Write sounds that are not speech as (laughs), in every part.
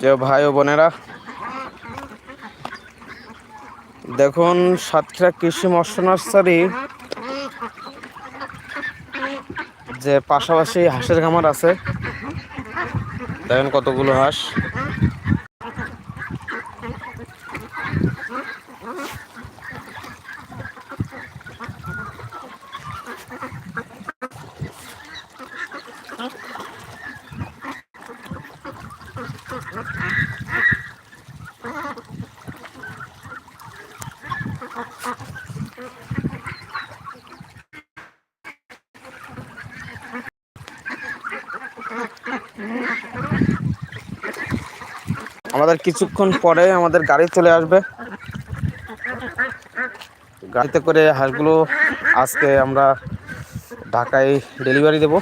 যে ভাই ও বোনেরা। দেখুন, সাতক্ষীরা কৃষি মৎস্য নার্সারি যে পাশাপাশি হাঁসের খামার আছে। দেখেন কতগুলো হাঁস আমাদের কিছুক্ষণ পরে আমাদের গাড়ি চলে আসবে। গাড়িতে করে হাঁসগুলো আজকে আমরা ঢাকায় ডেলিভারি দেব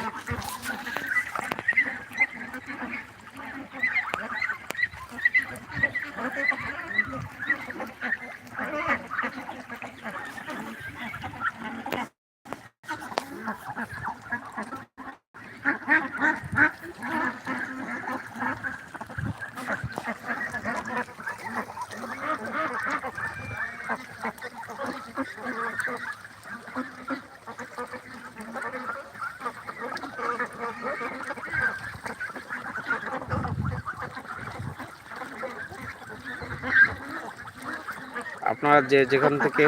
আপনারা যে যেখান থেকে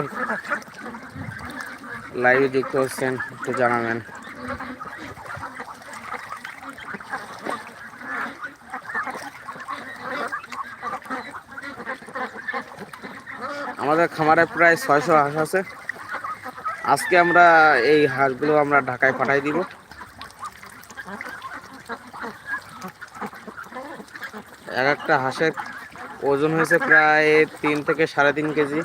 লাইভে যুক্ত হচ্ছেন একটু জানাবেন। আমাদের খামারে প্রায় ছয়শো হাঁস আছে। আজকে আমরা এই হাঁসগুলো আমরা ঢাকায় পাঠাই দিব। এক একটা হাঁসের ওজন হয়েছে প্রায় তিন থেকে সাড়ে তিন কেজি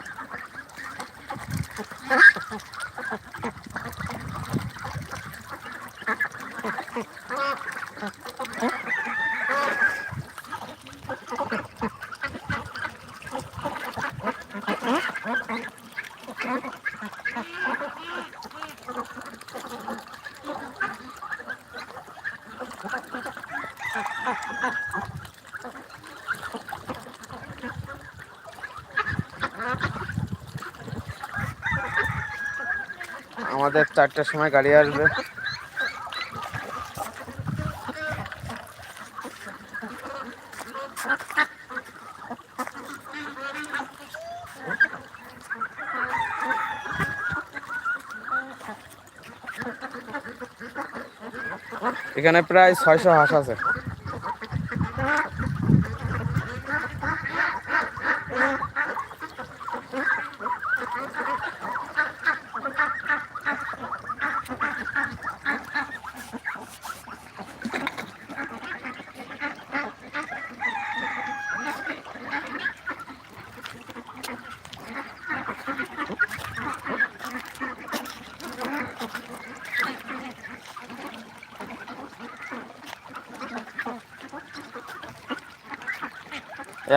আমাদের চারটার সময় গাড়ি আসবে। এখানে প্রায় ছয়শো হাঁস আছে।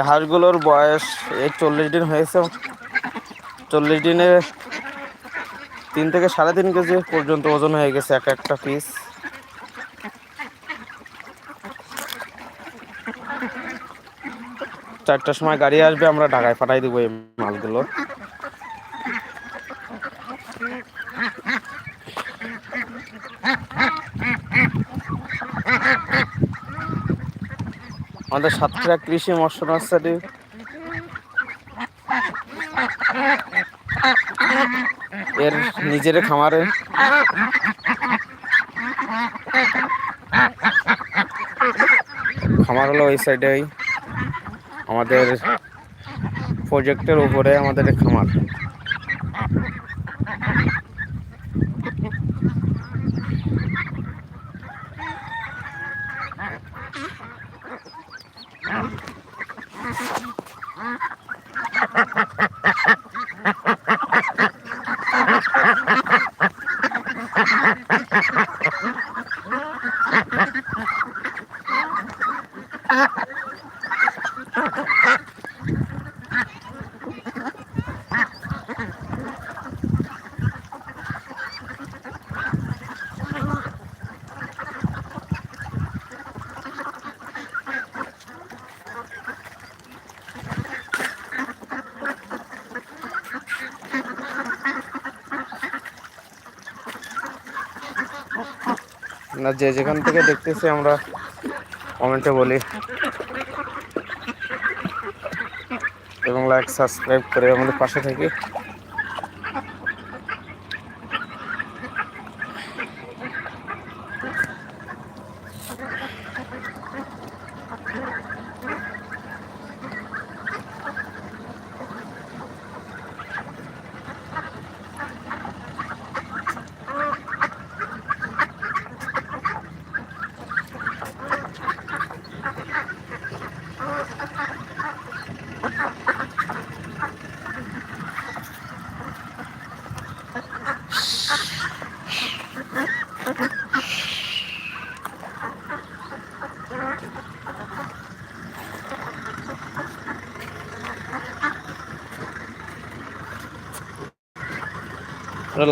হাঁসগুলোর বয়স এই চল্লিশ দিন হয়েছে। চল্লিশ দিনে তিন থেকে সাড়ে তিন কেজি পর্যন্ত ওজন হয়ে গেছে এক একটা পিস চারটার সময় গাড়ি আসবে, আমরা ঢাকায় পাঠাই দেবো এই মালগুলো। আমাদের সাতক্ষীরা কৃষি মৎস্য নার্সারি। এর নিজের খামারে। খামার হলো ওই সাইডেই আমাদের প্রজেক্টের উপরে আমাদের খামার। Ha ha ha! যে যেখান থেকে দেখতেছি আমরা কমেন্টে বলি। এবং লাইক সাবস্ক্রাইব করে আমাদের পাশে থাকি।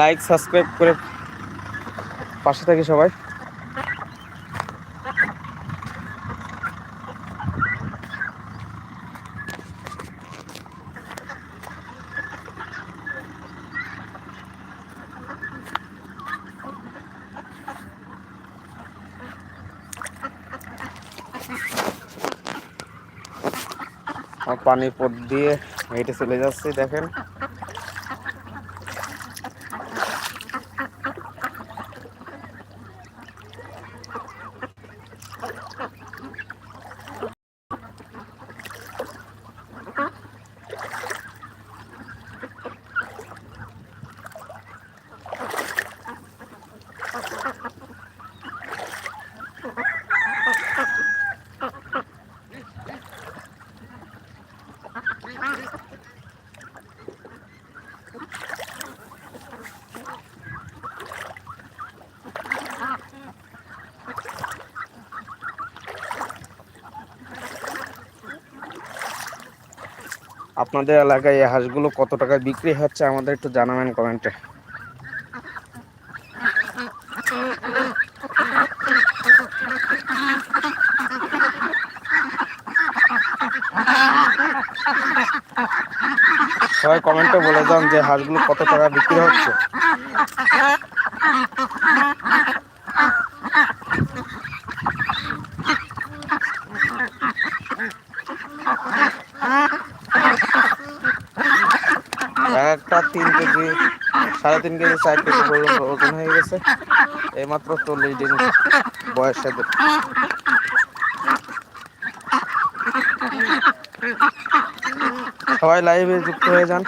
লাইক সাবস্ক্রাইব করে পাশে থাকি সবাই। পানি পট দিয়ে হেঁটে চলে যাচ্ছি দেখেন। আপনাদের এলাকায় এই হাঁসগুলো কত টাকায় বিক্রি হচ্ছে আমাদের একটু জানাবেন কমেন্টে। সবাই কমেন্টে বলে যান যে হাঁসগুলো কত টাকা বিক্রি হচ্ছে এক একটা তিন কেজি সাড়ে তিন কেজি চার কেজি পর্যন্ত ওজন হয়ে গেছে। এইমাত্র চল্লিশ দিন বয়সের সবাই লাইভে যুক্ত হয়ে যান।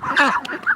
啊。啊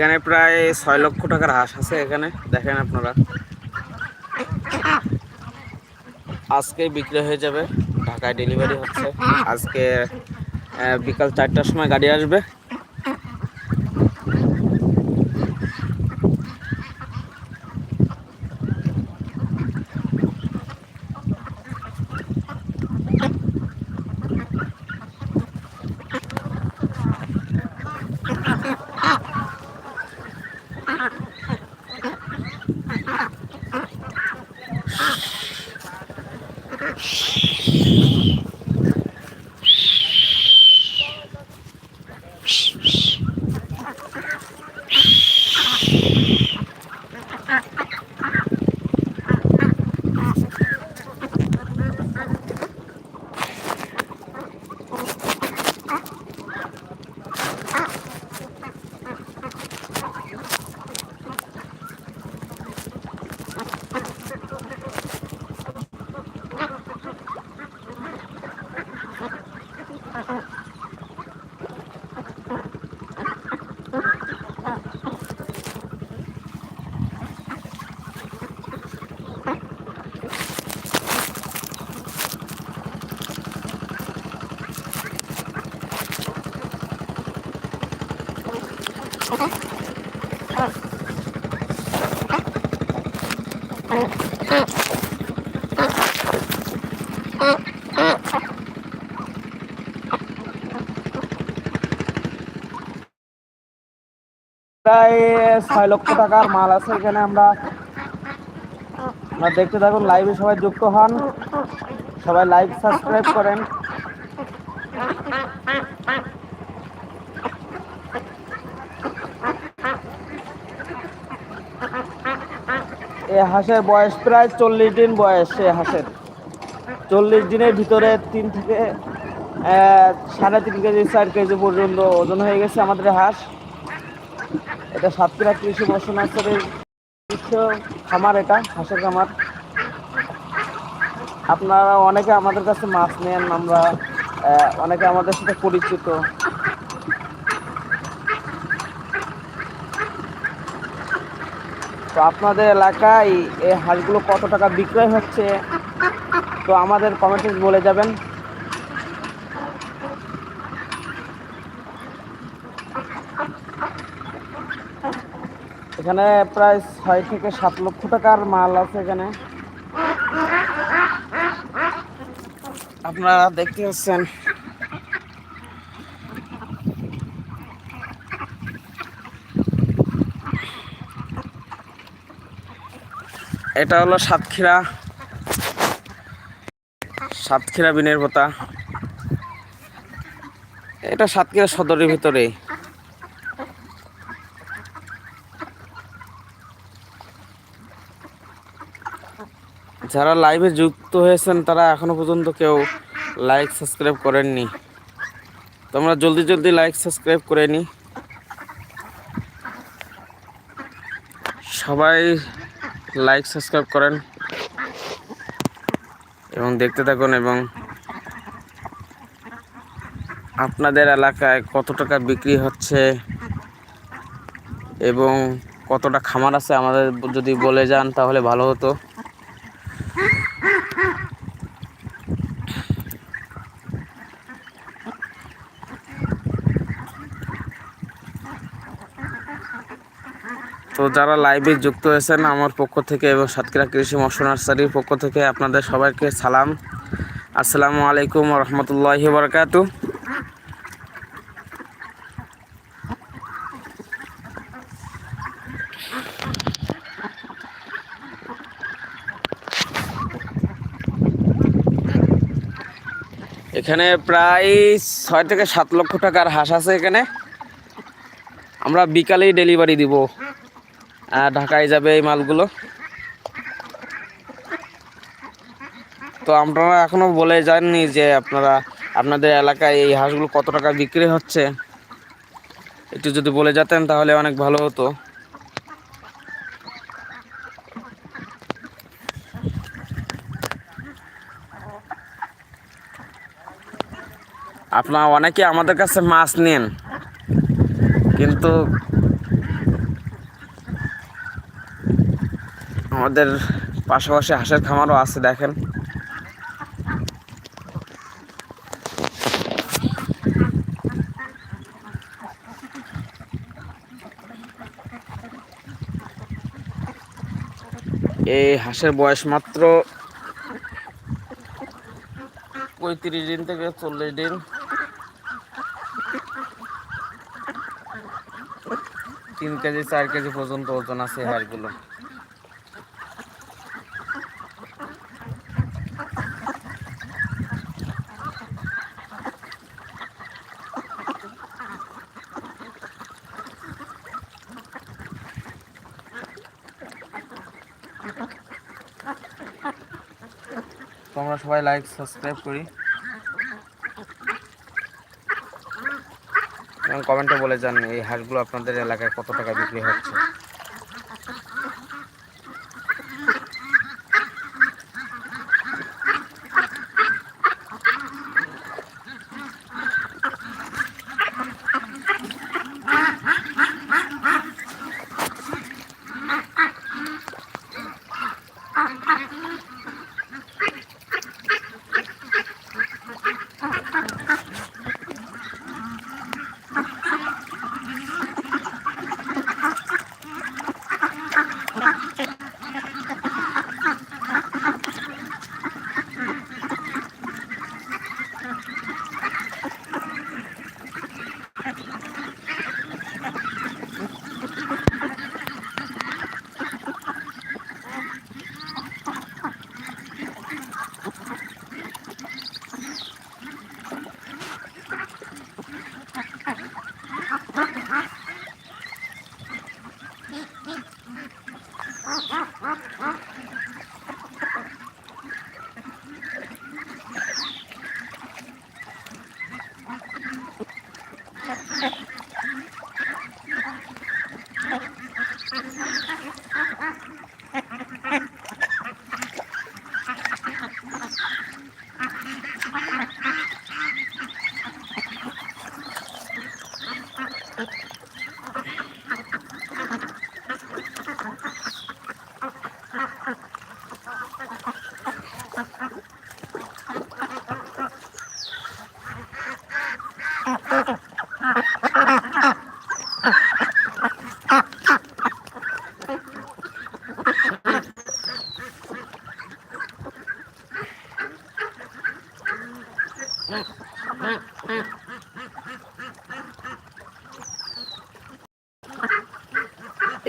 এখানে প্রায় ছয় লক্ষ টাকার হাঁস আছে এখানে, দেখেন আপনারা। আজকে বিক্রি হয়ে যাবে, ঢাকায় ডেলিভারি হচ্ছে। আজকে বিকাল চারটার সময় গাড়ি আসবে। প্রায় ছয় লক্ষ টাকার মাল আছে এখানে আমরা। আপনারা দেখতে থাকুন লাইভে সবাই যুক্ত হন। সবাই লাইভ সাবস্ক্রাইব করেন। এই হাঁসের বয়স প্রায় চল্লিশ দিন বয়স এই হাঁসের। চল্লিশ দিনের ভিতরে তিন থেকে সাড়ে তিন কেজি, চার কেজি পর্যন্ত ওজন হয়ে গেছে আমাদের হাঁস। এটা সাতক্ষীরা কৃষি কৃষি খামার এটা, হাঁসের খামার। আপনারা অনেকে আমাদের কাছে মাছ নেন, আমরা অনেকে আমাদের সাথে পরিচিত। তো আপনাদের এলাকায় এই হাঁসগুলো কত টাকা বিক্রয় হচ্ছে? তো আমাদের কমেন্টে বলে যাবেন। এখানে প্রায় ছয় থেকে সাত লক্ষ টাকার মাল আছে এখানে। আপনারা দেখতে পাচ্ছেন। এটা হলো সাতক্ষীরা। সাতক্ষীরা বিনের পোতা এটা সাতক্ষীরা সদরের ভিতরে যারা লাইভে যুক্ত হয়েছেন, তারা এখনও পর্যন্ত কেউ লাইক সাবস্ক্রাইব করেননি। তোমরা জলদি জলদি লাইক সাবস্ক্রাইব করে নি। সবাই লাইক সাবস্ক্রাইব করেন। এবং দেখতে থাকুন, এবং আপনাদের এলাকায় কত টাকা বিক্রি হচ্ছে, এবং কতটা খামার আছে, আমাদের যদি বলে যান, তাহলে ভালো হতো। যারা লাইভে যুক্ত হয়েছেন আমার পক্ষ থেকে এবং সাতক্ষীরা কৃষি মৎস্য নার্সারির পক্ষ থেকে আপনাদের সবাইকে সালাম। আসসালামু আলাইকুম রহমতুল্লাহি বারকাতু এখানে প্রায় ছয় থেকে সাত লক্ষ টাকার হাঁস আছে এখানে। আমরা বিকালেই ডেলিভারি দিব। ঢাকায় যাবে এই মালগুলো। তো আপনারা এখনও বলে যাননি যে আপনারা, আপনাদের এলাকায় এই হাঁসগুলো কত টাকা বিক্রি হচ্ছে? একটু যদি বলে যেতেন তাহলে অনেক ভালো হতো। আপনারা অনেকে আমাদের কাছে মাছ নেন, কিন্তু আমাদের পাশাপাশি হাঁসের খামারও আছে, দেখেন। এই হাঁসের বয়স মাত্র পঁয়ত্রিশ দিন থেকে চল্লিশ দিন। তিন কেজি, চার কেজি পর্যন্ত ওজন আছে হাঁসগুলো সবাই লাইক সাবস্ক্রাইব করি। কমেন্টে বলে যান, এই হাঁসগুলো আপনাদের এলাকায় কত টাকা বিক্রি হচ্ছে।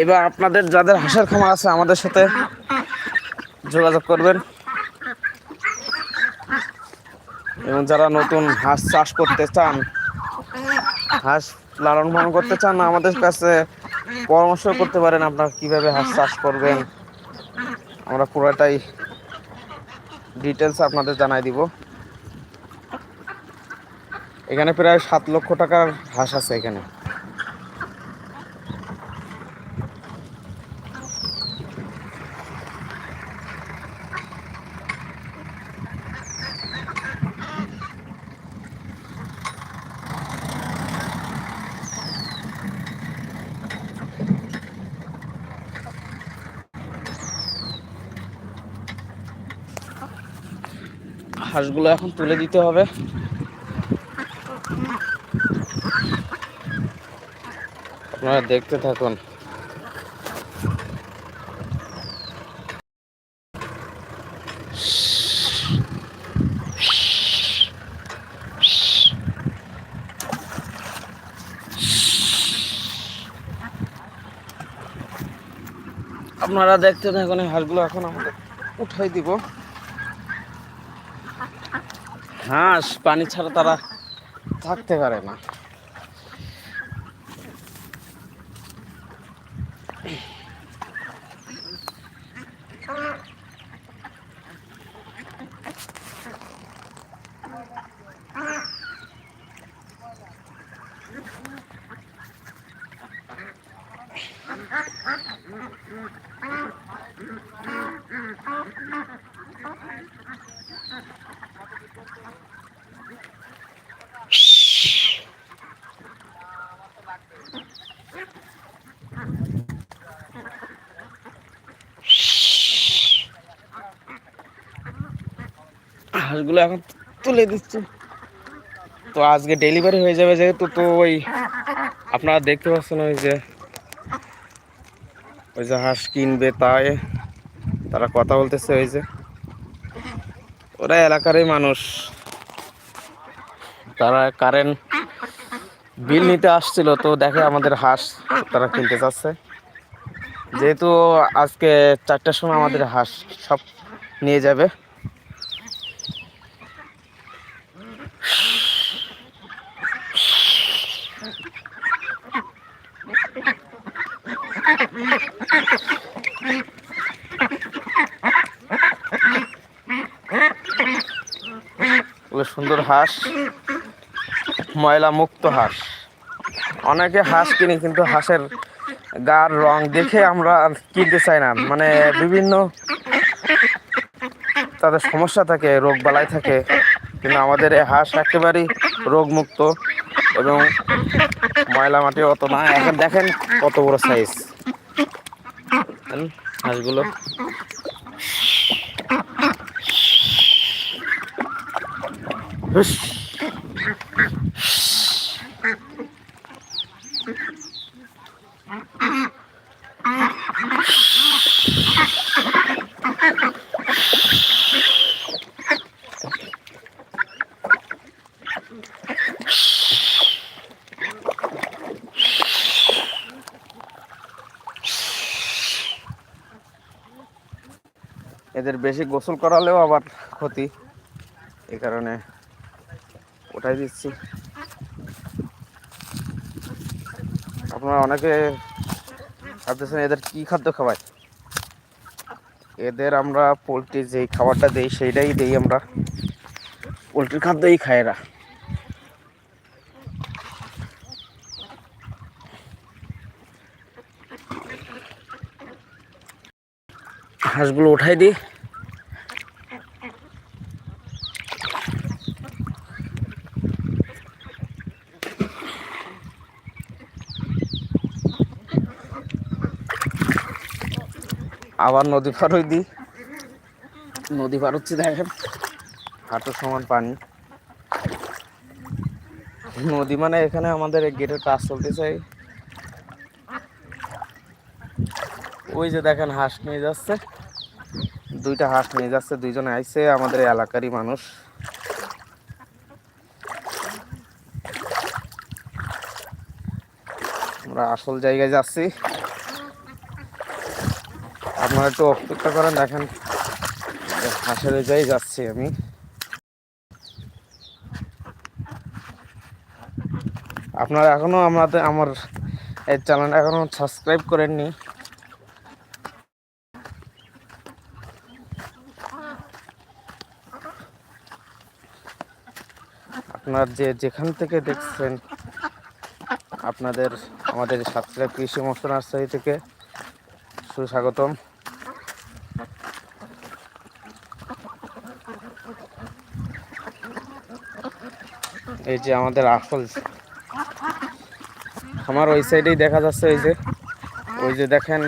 এবার আপনাদের যাদের হাঁসের খামার আছে আমাদের সাথে যোগাযোগ করবেন। এবং যারা নতুন হাঁস চাষ করতে চান, হাঁস লালন পালন করতে চান, আমাদের কাছে পরামর্শ করতে পারেন আপনারা কীভাবে হাঁস চাষ করবেন। আমরা পুরোটাই ডিটেলস আপনাদের জানাই দিব। এখানে প্রায় সাত লক্ষ টাকার হাঁস আছে এখানে। হাঁসগুলো এখন তুলে দিতে হবে। আপনারা দেখতে থাকুন। আপনারা দেখতে থাকুন এই হাঁসগুলো এখন আমাদের উঠাই দিব। হাঁস পানি ছাড়া তারা থাকতে পারে না। হাঁসগুলো এখন তুলে দিচ্ছি। তো আজকে ডেলিভারি হয়ে যাবে যেহেতু, তো ওই আপনারা দেখতে পাচ্ছেন ওই যে ওই যে হাঁস কিনবে তাই তারা কথা বলতেছে ওই যে। ওরা এলাকারই মানুষ। তারা কারেন্ট বিল নিতে আসছিল, তো দেখে আমাদের হাঁস তারা কিনতে চাচ্ছে যেহেতু আজকে চারটার সময় আমাদের হাঁস সব নিয়ে যাবে। সুন্দর হাঁস ময়লা মুক্ত হাঁস। অনেকে হাঁস কিনি, কিন্তু হাঁসের গার রং দেখে আমরা কিনতে চাই না। মানে বিভিন্ন তাদের সমস্যা থাকে, রোগ বালাই থাকে, কিন্তু আমাদের এই হাঁস একেবারেই রোগমুক্ত এবং ময়লা মাটি অত না। এখন দেখেন কত বড় সাইজ হাঁসগুলো হুস। এদের বেশি গোসল করালেও আবার ক্ষতি। এই কারণে ওটাই দিচ্ছি। আপনারা অনেকে ভাবতেছেন এদের কি খাদ্য খাওয়াই এদের আমরা পোলট্রি যেই খাবারটা দেই সেইটাই দেই আমরা। পোলট্রির খাদ্যই খায় এরা। হাঁসগুলো উঠাই দিই। আবার নদী পার হই দিই। নদী পার হচ্ছে দেখেন। হাঁটু সমান পানি। নদী মানে এখানে আমাদের গেটের কাজ চলতেছে। ওই যে দেখেন হাঁস নিয়ে যাচ্ছে। দুইটা হাঁস নিয়ে যাচ্ছে দুইজনে আইছে আমাদের এলাকারই মানুষ। আমরা আসল জায়গায় যাচ্ছি। আপনারা একটু অপেক্ষা করেন, দেখেন। হাঁসের জায়গায় যাচ্ছি আমি। আপনারা এখনও আমাদের, আমার এই চ্যানেল এখনও সাবস্ক্রাইব করেননি। আপনার যে, যেখান থেকে দেখছেন, আপনাদের, আমাদের সাতক্ষীরা কৃষি নার্সারি থেকে সুস্বাগতম। এই যে আমাদের আসল আমার ওই সাইডেই দেখা যাচ্ছে ওই যে ওই যে দেখেন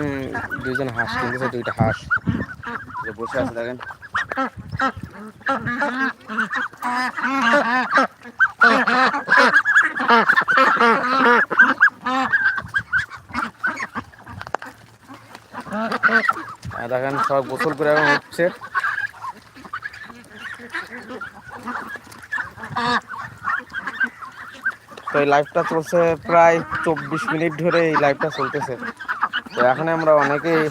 দুইজন হাঁস কিনতেছে, দুইটা হাঁস। বসে আছে, দেখেন। আর দেখেন সব গোসল করে এখন উঠছে। এই লাইভটা চলছে প্রায় চব্বিশ মিনিট ধরে এই লাইভটা চলতেছে। তো এখন আমরা অনেকেই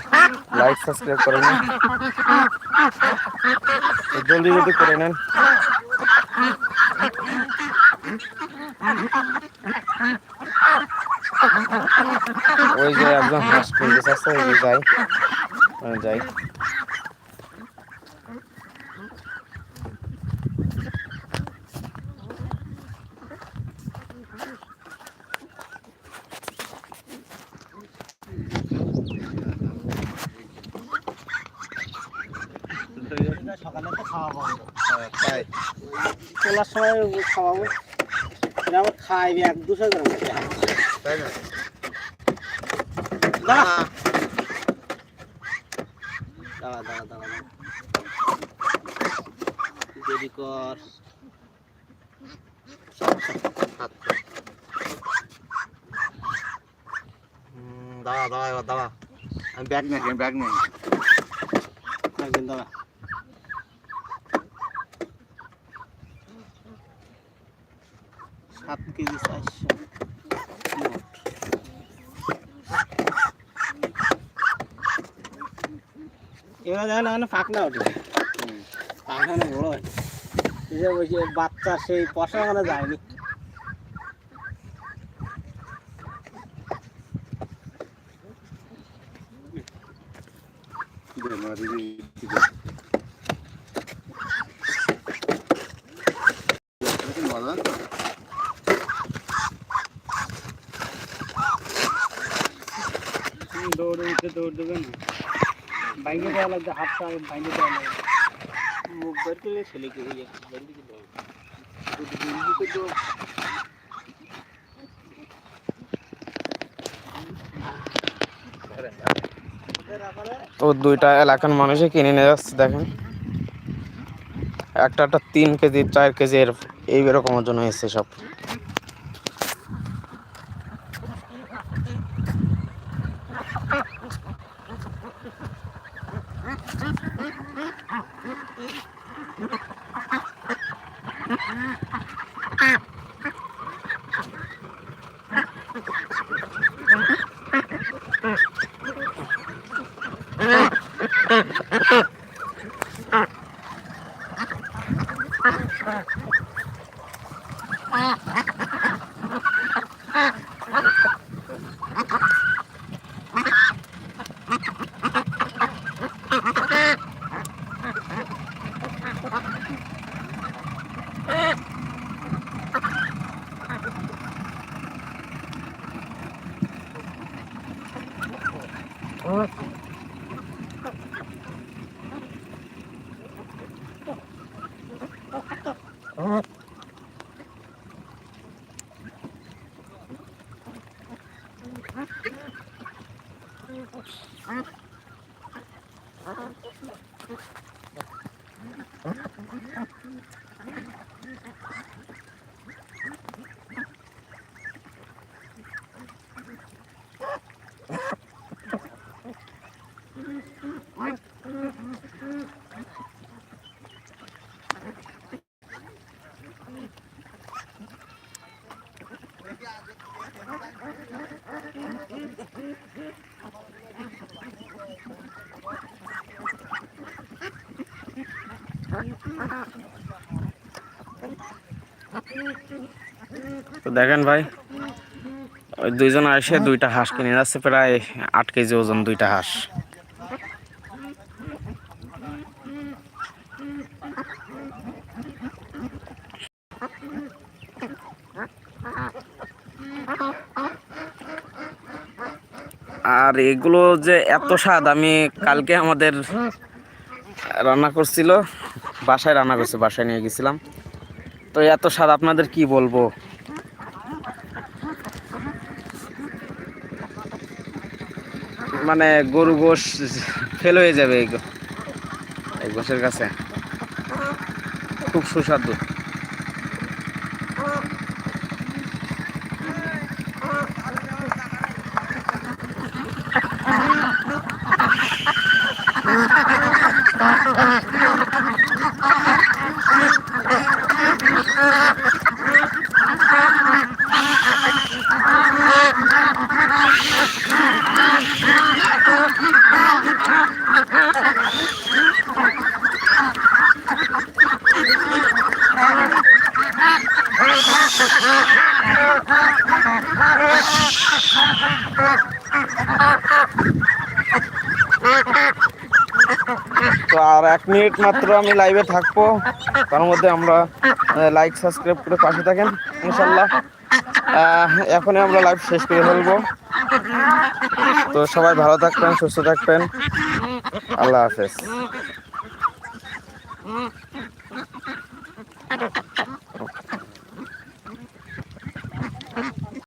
লাইক সাবস্ক্রাইব করে নিন জলদি জলদি করে নেন। ওই যে একজন হাঁস কিনতে চাচ্ছে, ওই যাই। ওখানে যাই। ব্যাগ আসি, ব্যাগ নিয়ে আসি। একদিন দাঁড়া সাত কেজি চারশো এবার দেখেন এখানে পাখনা ওঠে। পাখনা বড়। হয় বাচ্চা সেই পশা ওখানে যায়নি। দেওয়া লাগবে হাতটা দেওয়া লাগবে। মুখ বের করে ছেলে কে ইয়ে বের দিকে দাও তো দুইটা এলাকার মানুষে কিনে নিয়ে যাচ্ছে দেখেন। একটা একটা তিন কেজি চার কেজি এর এই রকম ওজন হয়েছে সব। 好了。তো দেখেন ভাই, ওই দুইজন এসে দুইটা হাঁস কিনে যাচ্ছে, প্রায় আট কেজি ওজন দুইটা হাঁস। আর এগুলো যে এত স্বাদ, আমি কালকে আমাদের রান্না করছিল বাসায় রান্না করছে, বাসায় নিয়ে গেছিলাম। তো এত স্বাদ, আপনাদের কি বলব? মানে গরু গোশ ফেল হয়ে যাবে এই গো- এই গোশের কাছে। খুব সুস্বাদু। তো (laughs) আর এক মিনিট মাত্র আমি লাইভে থাকব। তার মধ্যে আমরা লাইক সাবস্ক্রাইব করে পাশে থাকেন ইনশাল্লাহ এখনই আমরা লাইভ শেষ করে ফেলব। তো সবাই ভালো থাকবেন, সুস্থ থাকবেন। আল্লাহ হাফেজ।